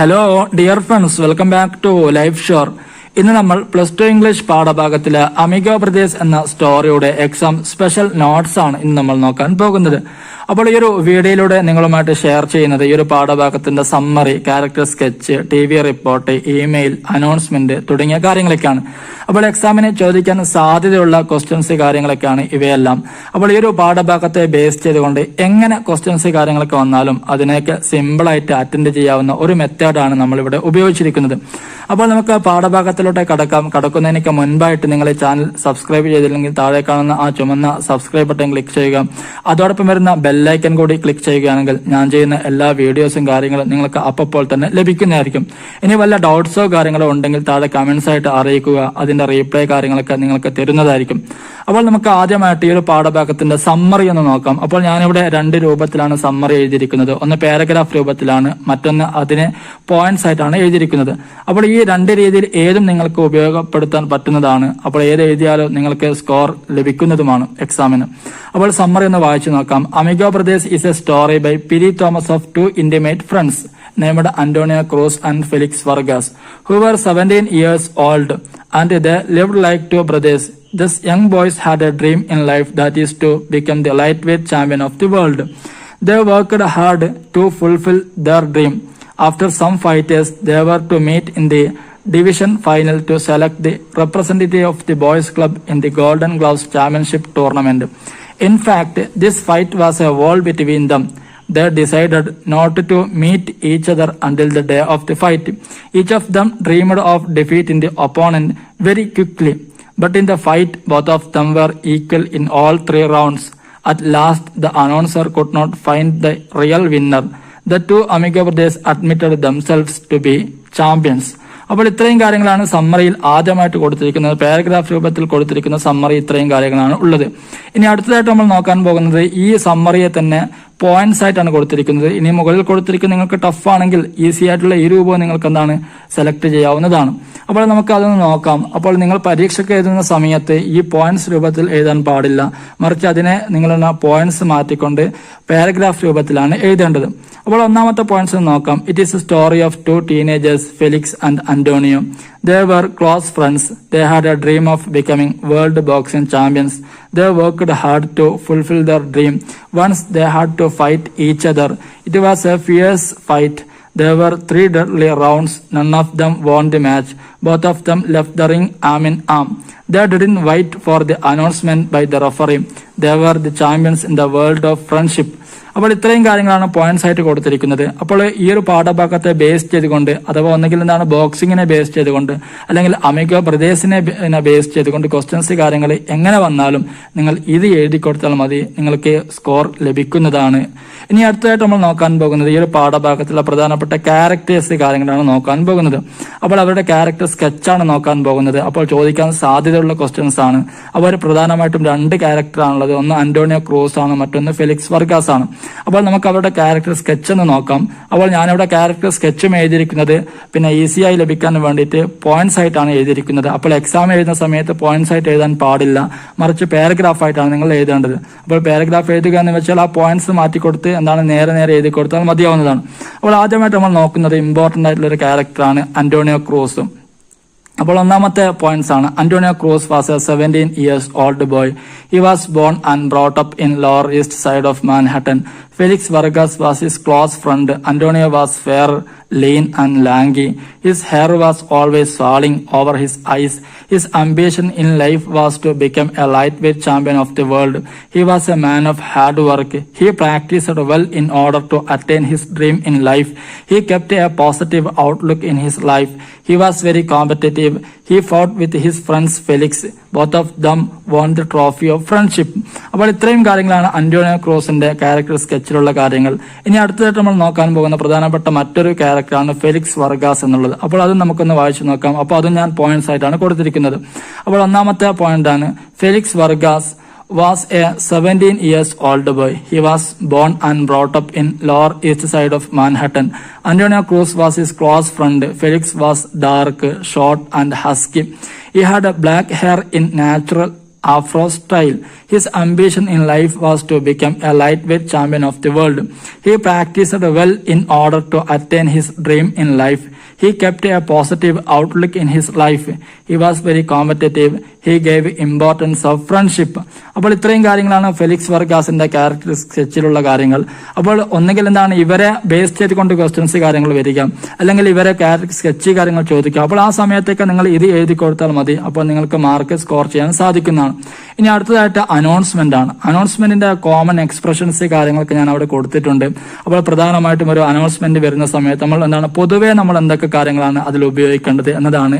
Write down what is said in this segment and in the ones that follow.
Hello dear friends, welcome back to Life Shore. ഇന്ന് നമ്മൾ plus two English പാഠഭാഗത്തിലെ Amigo Pradesh എന്ന സ്റ്റോറിയുടെ എക്സാം സ്പെഷ്യൽ നോട്ട്സ് ആണ് ഇന്ന് നമ്മൾ നോക്കാൻ പോകുന്നത് അപ്പോൾ ഈ ഒരു വീഡിയോയിലൂടെ നിങ്ങളുമായിട്ട് ഷെയർ ചെയ്യുന്നത് ഈ ഒരു പാഠഭാഗത്തിന്റെ summary character sketch T V report email announcement തുടങ്ങിയ കാര്യങ്ങളൊക്കെയാണ് അപ്പോൾ എക്സാമിന് ചോദിക്കാൻ സാധ്യതയുള്ള ക്വസ്റ്റ്യൻസ് കാര്യങ്ങളൊക്കെയാണ് ഇവയെല്ലാം അപ്പോൾ ഈ ഒരു പാഠഭാഗത്തെ ബേസ് ചെയ്തുകൊണ്ട് എങ്ങനെ ക്വസ്റ്റ്യൻസ് കാര്യങ്ങളൊക്കെ വന്നാലും അതിനെയൊക്കെ സിമ്പിളായിട്ട് അറ്റൻഡ് ചെയ്യാവുന്ന ഒരു മെത്തേഡാണ് നമ്മളിവിടെ ഉപയോഗിച്ചിരിക്കുന്നത് അപ്പോൾ നമുക്ക് പാഠഭാഗത്തിൽ വിശേഷങ്ങളിലോട്ട് കടക്കാം കടക്കുന്നതിനൊക്കെ മുൻപായിട്ട് നിങ്ങൾ ചാനൽ സബ്സ്ക്രൈബ് ചെയ്തില്ലെങ്കിൽ താഴെ കാണുന്ന ആ ചുമന്ന സബ്സ്ക്രൈബ് ബട്ടൺ ക്ലിക്ക് ചെയ്യുക അതോടൊപ്പം വരുന്ന ബെല്ലൈക്കൻ കൂടി ക്ലിക്ക് ചെയ്യുകയാണെങ്കിൽ ഞാൻ ചെയ്യുന്ന എല്ലാ വീഡിയോസും കാര്യങ്ങളും നിങ്ങൾക്ക് അപ്പോൾ തന്നെ ലഭിക്കുന്നതായിരിക്കും ഇനി വല്ല ഡൗട്ട്സോ കാര്യങ്ങളോ ഉണ്ടെങ്കിൽ താഴെ കമന്റ്സ് ആയിട്ട് അറിയിക്കുക അതിന്റെ റീപ്ലൈ കാര്യങ്ങളൊക്കെ നിങ്ങൾക്ക് തരുന്നതായിരിക്കും അപ്പോൾ നമുക്ക് ആദ്യമായിട്ട് ഈ ഒരു പാഠഭാഗത്തിന്റെ സമ്മറി ഒന്ന് നോക്കാം അപ്പോൾ ഞാനിവിടെ രണ്ട് രൂപത്തിലാണ് സമ്മറി എഴുതിയിരിക്കുന്നത് ഒന്ന് പാരഗ്രാഫ് രൂപത്തിലാണ് മറ്റൊന്ന് അതിനെ പോയിന്റ്സ് ആയിട്ടാണ് എഴുതിയിരിക്കുന്നത് അപ്പോൾ ഈ രണ്ട് രീതിയിൽ ഏതും നിങ്ങൾക്ക് ഉപയോഗപ്പെടുത്താൻ പറ്റുന്നതാണ് അപ്പോൾ ഏത് എഴുതിയാലും നിങ്ങൾക്ക് സ്കോർ ലഭിക്കുന്നതുമാണ് എക്സാമിന് അപ്പോൾ സമ്മറി ഒന്ന് വായിച്ചു നോക്കാം amigo brothers is a story by Piri Thomas of two intimate friends named Antonio Cruz and Felix Vargas who were seventeen years old and they lived like two brothers young boys had a dream dream life that is to become become the lightweight champion of the world. They worked hard to fulfil their dream. After some fighters, they were to meet in the division final to select the representative of the boys club in the Golden Gloves Championship tournament. In fact, this fight was a war between them. They decided not to meet each other until the day of the fight. Each of them dreamed of defeating the opponent very quickly. But in the fight, both of them were equal in all three rounds. At last, the announcer could not find the real winner. The two Amiga brothers admitted themselves to be champions. അപ്പോൾ ഇത്രയും കാര്യങ്ങളാണ് സമ്മറിയിൽ ആദ്യമായിട്ട് കൊടുത്തിരിക്കുന്നത് paragraph രൂപത്തിൽ കൊടുത്തിരിക്കുന്ന summary ഇത്രയും കാര്യങ്ങളാണ് ഉള്ളത് ഇനി അടുത്തതായിട്ട് നമ്മൾ നോക്കാൻ പോകുന്നത് ഈ സമ്മറിയെ തന്നെ പോയിന്റ്സ് ആയിട്ടാണ് കൊടുത്തിരിക്കുന്നത് ഇനി മുകളിൽ കൊടുത്തിരിക്കുന്ന നിങ്ങൾക്ക് ടഫ് ആണെങ്കിൽ ഈസി ആയിട്ടുള്ള ഈ രൂപം നിങ്ങൾക്ക് എന്താണ് സെലക്ട് ചെയ്യാവുന്നതാണ് അപ്പോൾ നമുക്ക് അതൊന്ന് നോക്കാം അപ്പോൾ നിങ്ങൾ പരീക്ഷയ്ക്ക് എഴുതുന്ന സമയത്ത് ഈ പോയിന്റ്സ് രൂപത്തിൽ എഴുതാൻ പാടില്ല മറിച്ച് അതിനെ നിങ്ങൾ പോയിന്റ്സ് മാറ്റിക്കൊണ്ട് പാരഗ്രാഫ് രൂപത്തിലാണ് എഴുതേണ്ടത് അപ്പോൾ ഒന്നാമത്തെ പോയിന്റ്സ് നോക്കാം it is a story of two teenagers Felix and Antonio They were close friends. They had a dream of becoming world boxing champions. They worked hard to fulfill their dream. Once they had to fight each other. It was a fierce fight. There were three deadly rounds. None of them won the match. Both of them left the ring arm in arm. They didn't wait for the announcement by the referee. They were the champions in the world of friendship. അപ്പോൾ ഇത്രയും കാര്യങ്ങളാണ് points ആയിട്ട് കൊടുത്തിരിക്കുന്നത് അപ്പോൾ ഈ ഒരു പാഠഭാഗത്തെ base ചെയ്തുകൊണ്ട് അഥവാ ഒന്നുകിൽ എന്താണ് ബോക്സിങ്ങിനെ ബേസ് ചെയ്തുകൊണ്ട് അല്ലെങ്കിൽ അമിഗോ ബ്രദേശിനെ ബേസ് ചെയ്തുകൊണ്ട് ക്വസ്റ്റ്യൻസ് കാര്യങ്ങൾ എങ്ങനെ വന്നാലും നിങ്ങൾ ഇത് എഴുതി കൊടുത്താൽ മതി നിങ്ങൾക്ക് സ്കോർ ലഭിക്കുന്നതാണ് ഇനി അടുത്തതായിട്ട് നമ്മൾ നോക്കാൻ പോകുന്നത് ഈ ഒരു പാഠഭാഗത്തുള്ള പ്രധാനപ്പെട്ട ക്യാരക്ടേഴ്സ് കാര്യങ്ങളാണ് നോക്കാൻ പോകുന്നത് അപ്പോൾ അവരുടെ ക്യാരക്ടർ സ്കെച്ചാണ് നോക്കാൻ പോകുന്നത് അപ്പോൾ ചോദിക്കാൻ സാധ്യതയുള്ള ക്വസ്റ്റ്യൻസ് ആണ് അവർ പ്രധാനമായിട്ടും രണ്ട് ക്യാരക്ടറാണുള്ളത് ഒന്ന് അന്റോണിയോ ക്രൂസ് ആണ് മറ്റൊന്ന് ഫെലിക്സ് വർഗാസ് ആണ് അപ്പോൾ നമുക്ക് അവരുടെ ക്യാരക്ടർ സ്കെച്ച് എന്ന് നോക്കാം അപ്പോൾ ഞാനിവിടെ ക്യാരക്ടർ സ്കെച്ചും എഴുതിയിരിക്കുന്നത് പിന്നെ ഈസിയായി ലഭിക്കാൻ വേണ്ടിയിട്ട് പോയിന്റ്സ് ആയിട്ടാണ് എഴുതിയിരിക്കുന്നത് അപ്പോൾ എക്സാം എഴുതുന്ന സമയത്ത് പോയിന്റ്സ് ആയിട്ട് എഴുതാൻ പാടില്ല മറിച്ച് പാരഗ്രാഫ് ആയിട്ടാണ് നിങ്ങൾ എഴുതേണ്ടത് അപ്പോൾ പാരഗ്രാഫ് എഴുതുക എന്ന് വെച്ചാൽ ആ പോയിന്റ്സ് മാറ്റി കൊടുത്ത് എന്താണ് നേരെ നേരെ എഴുതി കൊടുത്താൽ മതിയാവുന്നതാണ് അപ്പോൾ ആദ്യമായിട്ട് നമ്മൾ നോക്കുന്നത് ഇമ്പോർട്ടൻ്റ് ആയിട്ടുള്ള ഒരു ക്യാരക്ടറാണ് അന്റോണിയോ ക്രൂസും അപ്പോൾ ഒന്നാമത്തെ പോയിന്റ്സ് ആണ് Antonio Cruz was a seventeen years old boy he was born and brought up in lower east side of Manhattan Felix Vargas was his close friend, Antonio was fair, lean and lanky. His hair was always falling over his eyes. His ambition in life was to become a lightweight champion of the world. He was a man of hard work. He practiced well in order to attain his dream in life. He kept a positive outlook in his life. He was very competitive. He fought with his friends Felix both of them won the trophy of friendship അപ്പോൾ ഇത്രയും കാര്യങ്ങളാണ് Antonio ക്രോസിന്റെ character സ്കെച്ചിലുള്ള കാര്യങ്ങൾ ഇനി അടുത്തതായിട്ട് നമ്മൾ നോക്കാൻ പോകുന്ന പ്രധാനപ്പെട്ട മറ്റൊരു ക്യാരക്ടറാണ് ഫെലിക്സ് വർഗാസ് എന്നുള്ളത് അപ്പോൾ അത് നമുക്കൊന്ന് വായിച്ചു നോക്കാം അപ്പോൾ അതും ഞാൻ പോയിന്റ്സ് ആയിട്ടാണ് കൊടുത്തിരിക്കുന്നത് അപ്പോൾ ഒന്നാമത്തെ പോയിന്റാണ് Felix Vargas was a 17 years old boy. He was born and brought up in Lower East Side of Manhattan. Antonio Cruz was his close friend. Felix was dark, short, and husky. He had black hair in natural Afro style. His ambition in life was to become a lightweight champion of the world. He practiced well in order to attain his dream in life. He kept a positive outlook in his life. He was very competitive. He gave importance of friendship. അപ്പോൾ ഇത്രയും കാര്യങ്ങളാണ് Felix വർഗാസിന്റെ character സ്കെച്ചിലുള്ള കാര്യങ്ങൾ അപ്പോൾ ഒന്നുകിൽ എന്താണ് ഇവരെ base ചെയ്തുകൊണ്ട് questions കാര്യങ്ങൾ വരിക അല്ലെങ്കിൽ ഇവരെ ക്യാരക്ടർ സ്കെച്ച് കാര്യങ്ങൾ ചോദിക്കുക അപ്പോൾ ആ സമയത്തേക്ക് നിങ്ങൾ ഇത് എഴുതി കൊടുത്താൽ മതി അപ്പോൾ നിങ്ങൾക്ക് മാർക്ക് സ്കോർ ചെയ്യാൻ സാധിക്കുന്നതാണ് ഇനി അടുത്തതായിട്ട് അനൗൺസ്മെന്റ് ആണ് അനൗൺസ്മെന്റിന്റെ കോമൺ എക്സ്പ്രഷൻസ് കാര്യങ്ങളൊക്കെ ഞാൻ അവിടെ കൊടുത്തിട്ടുണ്ട് അപ്പോൾ പ്രധാനമായിട്ടും ഒരു അനൗൺസ്മെന്റ് വരുന്ന സമയത്ത് നമ്മൾ എന്താണ് പൊതുവേ നമ്മൾ എന്തൊക്കെ കാര്യങ്ങളാണ് അതിൽ ഉപയോഗിക്കേണ്ടത് എന്നതാണ്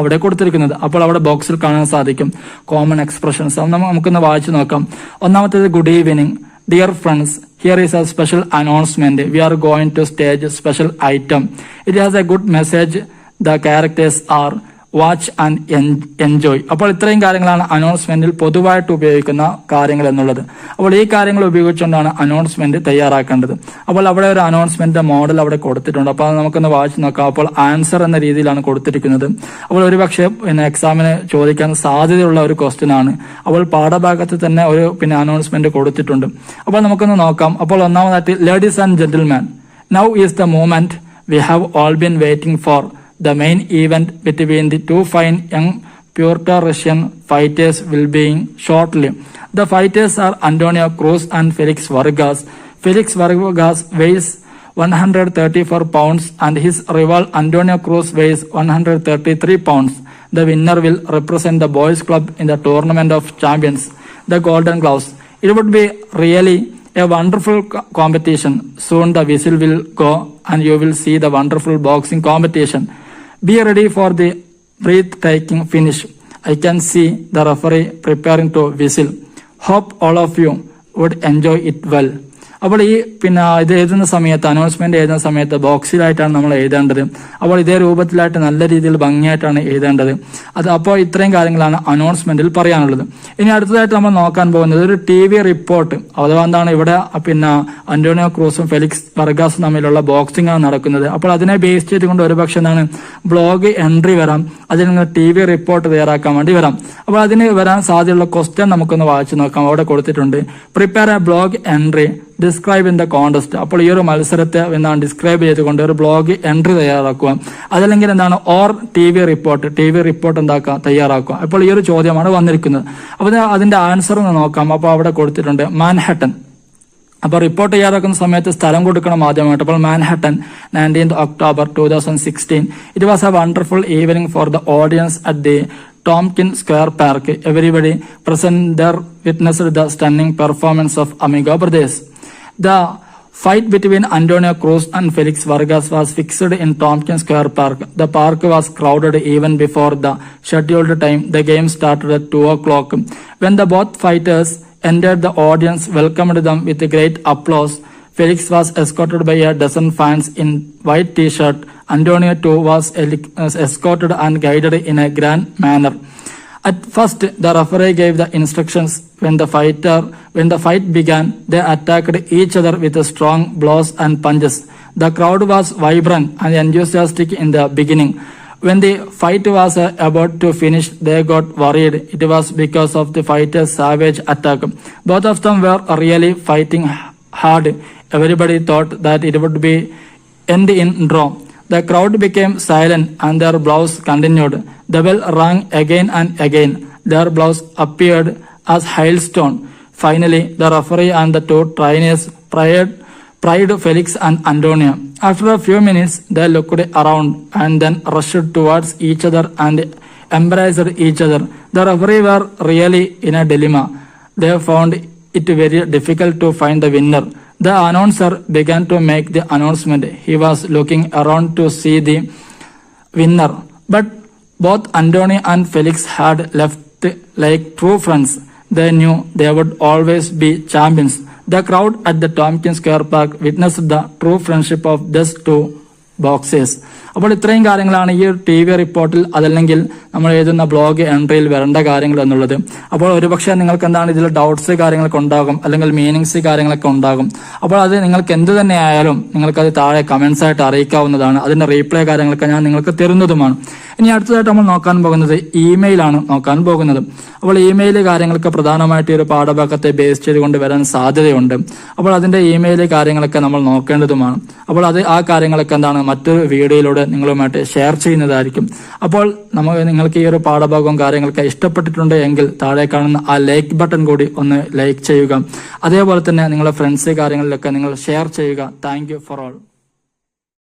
അവിടെ കൊടുത്തിരിക്കുന്നത് അപ്പോൾ അവിടെ ബോക്സിൽ കാണാൻ സാധിക്കും കോമൺ എക്സ്പ്രഷൻസ് നമുക്കൊന്ന് വായിച്ചു നോക്കാം ഒന്നാമത്തേത് good evening dear friends here is a special announcement we are going to stage special item it has a good message the characters are watch and enjoy അപ്പോൾ ഇത്രയും കാര്യങ്ങളാണ് അനൗൺസ്മെന്റിൽ പൊതുവായിട്ട് ഉപയോഗിക്കുന്ന കാര്യങ്ങൾ എന്നുള്ളത് അപ്പോൾ ഈ കാര്യങ്ങൾ ഉപയോഗിച്ചുകൊണ്ടാണ് അനൗൺസ്മെന്റ് തയ്യാറാക്കേണ്ടത് അപ്പോൾ അവിടെ ഒരു അനൗൺസ്മെന്റിന്റെ മോഡൽ അവിടെ കൊടുത്തിട്ടുണ്ട് അപ്പോൾ അത് നമുക്കൊന്ന് വാച്ച് നോക്കാം അപ്പോൾ ആൻസർ എന്ന രീതിയിലാണ് കൊടുത്തിരിക്കുന്നത് അപ്പോൾ ഒരുപക്ഷെ പിന്നെ എക്സാമിന് ചോദിക്കാൻ സാധ്യതയുള്ള ഒരു ക്വസ്റ്റ്യൻ ആണ് അപ്പോൾ പാഠഭാഗത്ത് തന്നെ ഒരു പിന്നെ അനൗൺസ്മെന്റ് കൊടുത്തിട്ടുണ്ട് അപ്പോൾ നമുക്കൊന്ന് നോക്കാം അപ്പോൾ ഒന്നാമതായിട്ട് ladies and gentleman now is the moment we have all been waiting for the main event between the two fine young Puerto Russian fighters will be shortly. The fighters are Antonio Cruz and Felix Vargas. Felix Vargas weighs 134 pounds and his rival Antonio Cruz weighs 133 pounds. The winner will represent the boys club in the tournament of champions, the Golden Gloves. It would be really a wonderful competition. Soon the whistle will go and you will see the wonderful boxing competition. Be ready for the breathtaking finish. I can see the referee preparing to whistle. Hope all of you would enjoy it well. അപ്പോൾ ഈ പിന്നെ ഇത് എഴുതുന്ന സമയത്ത് announcement എഴുതുന്ന സമയത്ത് ബോക്സിലായിട്ടാണ് നമ്മൾ എഴുതേണ്ടത് അപ്പോൾ ഇതേ രൂപത്തിലായിട്ട് നല്ല രീതിയിൽ ഭംഗിയായിട്ടാണ് എഴുതേണ്ടത് അത് അപ്പോൾ ഇത്രയും കാര്യങ്ങളാണ് അനൗൺസ്മെന്റിൽ പറയാനുള്ളത് ഇനി അടുത്തതായിട്ട് നമ്മൾ നോക്കാൻ പോകുന്നത് ഒരു ടി വി റിപ്പോർട്ട് അഥവാ എന്താണ് ഇവിടെ പിന്നെ അന്റോണിയോ ക്രൂസും ഫെലിക്സ് വർഗാസും തമ്മിലുള്ള ബോക്സിംഗ് ആണ് നടക്കുന്നത് അപ്പോൾ അതിനെ ബേസ് ചെയ്തുകൊണ്ട് പക്ഷേ എന്താണ് ബ്ലോഗ് എൻട്രി വരാം അതിൽ നിന്ന് ടി വി റിപ്പോർട്ട് തയ്യാറാക്കാൻ വേണ്ടി വരാം അപ്പോൾ അതിന് വരാൻ സാധ്യതയുള്ള ക്വസ്റ്റ്യൻ നമുക്കൊന്ന് വായിച്ചു നോക്കാം അവിടെ കൊടുത്തിട്ടുണ്ട് prepare a blog entry describe in the contest അപ്പോൾ ഈ ഒരു മത്സരത്തെ എന്താണ് ഡിസ്ക്രൈബ് ചെയ്തുകൊണ്ട് ഒരു ബ്ലോഗ് എൻട്രി തയ്യാറാക്കുക അതല്ലെങ്കിൽ എന്താണ് or T V report T V report എന്താക്കുക തയ്യാറാക്കുക അപ്പോൾ ഈ ഒരു ചോദ്യമാണ് വന്നിരിക്കുന്നത് അപ്പോൾ അതിന്റെ ആൻസർ ഒന്ന് നോക്കാം അപ്പോൾ അവിടെ കൊടുത്തിട്ടുണ്ട് മാൻഹട്ടൻ അപ്പോൾ റിപ്പോർട്ട് തയ്യാറാക്കുന്ന സമയത്ത് സ്ഥലം കൊടുക്കണം ആദ്യമായിട്ട് അപ്പോൾ Manhattan nineteen October two thousand sixteen it was a wonderful evening for the audience at the Tomkin square park everybody present there witnessed the stunning performance of amigo brothers The fight between Antonio Cruz and Felix Vargas was fixed in Tompkins Square Park. The park was crowded even before the scheduled time. The game started at 2 o'clock. When the both fighters entered, the audience welcomed them with great applause. Felix was escorted by a dozen fans in white t-shirt. Antonio too was uh, escorted and guided in a grand manner. At first, the referee gave the instructions when the fighter, when the fight began, they attacked each other with strong blows and punches. The crowd was vibrant and enthusiastic in the beginning. When the fight was about to finish, they got worried. It was because of the fighter's savage attack. Both of them were really fighting hard. Everybody thought that it would be end in draw. The crowd became silent and their blows continued. The bell rang again and again. Their blows appeared as hailstone. Finally, the referee and the two trainers pried, Felix and Antonio. After a few minutes, they looked around and then rushed towards each other and embraced each other. The referee were really in a dilemma. They found it very difficult to find the winner. The announcer began to make the announcement. He was looking around to see the winner. But both Antony and Felix had left like true friends. They knew they would always be champions. The crowd at the Tompkins Square Park witnessed the true friendship of these two boxes. അപ്പോൾ ഇത്രയും കാര്യങ്ങളാണ് ഈ T V റിപ്പോർട്ടിൽ അതല്ലെങ്കിൽ നമ്മൾ എഴുതുന്ന blog എൻട്രിയിൽ വരേണ്ട കാര്യങ്ങൾ എന്നുള്ളത് അപ്പോൾ ഒരുപക്ഷെ നിങ്ങൾക്ക് എന്താണ് ഇതിൽ ഡൗട്ട്സ് കാര്യങ്ങളൊക്കെ ഉണ്ടാകും അല്ലെങ്കിൽ മീനിങ്സ് കാര്യങ്ങളൊക്കെ ഉണ്ടാകും അപ്പോൾ അത് നിങ്ങൾക്ക് എന്ത് തന്നെ ആയാലും നിങ്ങൾക്കത് താഴെ കമൻസ് ആയിട്ട് അറിയിക്കാവുന്നതാണ് അതിന്റെ റീപ്ലൈ കാര്യങ്ങളൊക്കെ ഞാൻ നിങ്ങൾക്ക് തരുന്നതുമാണ് ഇനി അടുത്തതായിട്ട് നമ്മൾ നോക്കാൻ പോകുന്നത് ഇമെയിലാണ് നോക്കാൻ പോകുന്നത് അപ്പോൾ ഇമെയിൽ കാര്യങ്ങളൊക്കെ പ്രധാനമായിട്ട് ഒരു പാഠഭാഗത്തെ ബേസ് ചെയ്തുകൊണ്ട് വരാൻ സാധ്യതയുണ്ട് അപ്പോൾ അതിൻ്റെ ഇമെയിൽ കാര്യങ്ങളൊക്കെ നമ്മൾ നോക്കേണ്ടതുമാണ് അപ്പോൾ അത് ആ കാര്യങ്ങളൊക്കെ എന്താണ് മറ്റൊരു വീഡിയോയിലൂടെ നിങ്ങളുമായിട്ട് ഷെയർ ചെയ്യുന്നതായിരിക്കും അപ്പോൾ നമുക്ക് നിങ്ങൾക്ക് ഈ ഒരു പാഠഭാഗവും കാര്യങ്ങളൊക്കെ ഇഷ്ടപ്പെട്ടിട്ടുണ്ട് എങ്കിൽ താഴെ കാണുന്ന ആ ലൈക്ക് ബട്ടൺ കൂടി ഒന്ന് ലൈക്ക് ചെയ്യുക അതേപോലെ തന്നെ നിങ്ങളുടെ ഫ്രണ്ട്സ് കാര്യങ്ങളിലൊക്കെ നിങ്ങൾ ഷെയർ ചെയ്യുക താങ്ക് ഫോർ ഓൾ